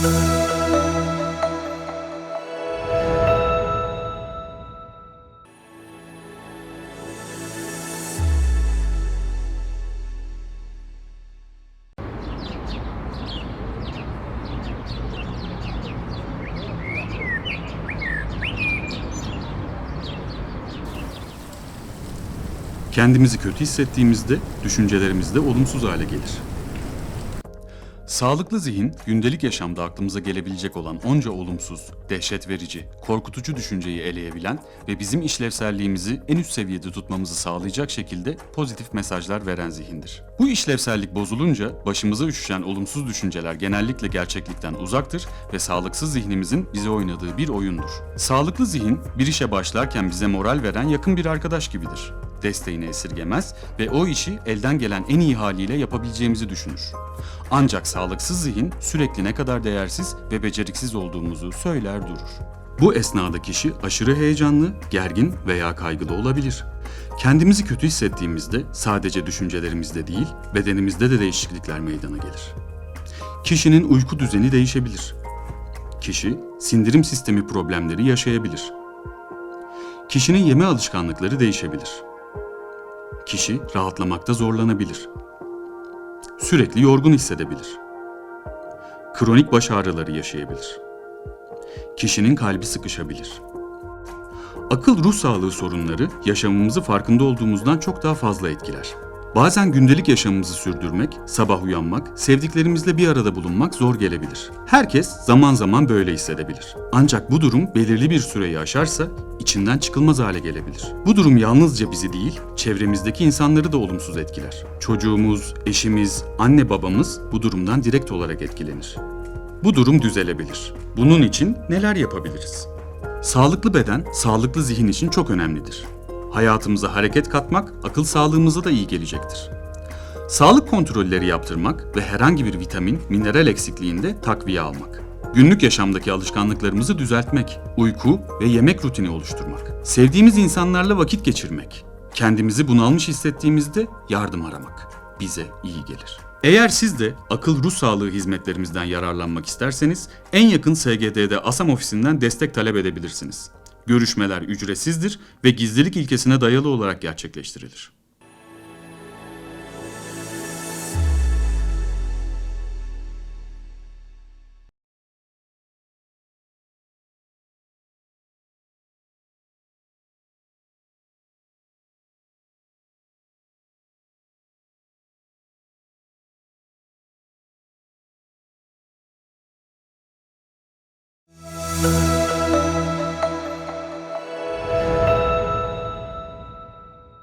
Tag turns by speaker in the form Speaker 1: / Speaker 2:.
Speaker 1: Kendimizi kötü hissettiğimizde düşüncelerimiz de olumsuz hale gelir. Sağlıklı zihin, gündelik yaşamda aklımıza gelebilecek olan onca olumsuz, dehşet verici, korkutucu düşünceyi eleyebilen ve bizim işlevselliğimizi en üst seviyede tutmamızı sağlayacak şekilde pozitif mesajlar veren zihindir. Bu işlevsellik bozulunca başımıza üşüşen olumsuz düşünceler genellikle gerçeklikten uzaktır ve sağlıksız zihnimizin bize oynadığı bir oyundur. Sağlıklı zihin, bir işe başlarken bize moral veren yakın bir arkadaş gibidir desteğini esirgemez ve o işi elden gelen en iyi haliyle yapabileceğimizi düşünür. Ancak sağlıksız zihin sürekli ne kadar değersiz ve beceriksiz olduğumuzu söyler durur. Bu esnada kişi aşırı heyecanlı, gergin veya kaygılı olabilir. Kendimizi kötü hissettiğimizde sadece düşüncelerimizde değil, bedenimizde de değişiklikler meydana gelir. Kişinin uyku düzeni değişebilir. Kişi sindirim sistemi problemleri yaşayabilir. Kişinin yeme alışkanlıkları değişebilir kişi rahatlamakta zorlanabilir. Sürekli yorgun hissedebilir. Kronik baş ağrıları yaşayabilir. Kişinin kalbi sıkışabilir. Akıl ruh sağlığı sorunları yaşamımızı farkında olduğumuzdan çok daha fazla etkiler. Bazen gündelik yaşamımızı sürdürmek, sabah uyanmak, sevdiklerimizle bir arada bulunmak zor gelebilir. Herkes zaman zaman böyle hissedebilir. Ancak bu durum belirli bir süreyi aşarsa içinden çıkılmaz hale gelebilir. Bu durum yalnızca bizi değil, çevremizdeki insanları da olumsuz etkiler. Çocuğumuz, eşimiz, anne babamız bu durumdan direkt olarak etkilenir. Bu durum düzelebilir. Bunun için neler yapabiliriz? Sağlıklı beden, sağlıklı zihin için çok önemlidir. Hayatımıza hareket katmak, akıl sağlığımıza da iyi gelecektir. Sağlık kontrolleri yaptırmak ve herhangi bir vitamin, mineral eksikliğinde takviye almak. Günlük yaşamdaki alışkanlıklarımızı düzeltmek, uyku ve yemek rutini oluşturmak. Sevdiğimiz insanlarla vakit geçirmek. Kendimizi bunalmış hissettiğimizde yardım aramak. Bize iyi gelir. Eğer siz de akıl ruh sağlığı hizmetlerimizden yararlanmak isterseniz en yakın SGD'de ASAM ofisinden destek talep edebilirsiniz. Görüşmeler ücretsizdir ve gizlilik ilkesine dayalı olarak gerçekleştirilir.
Speaker 2: Müzik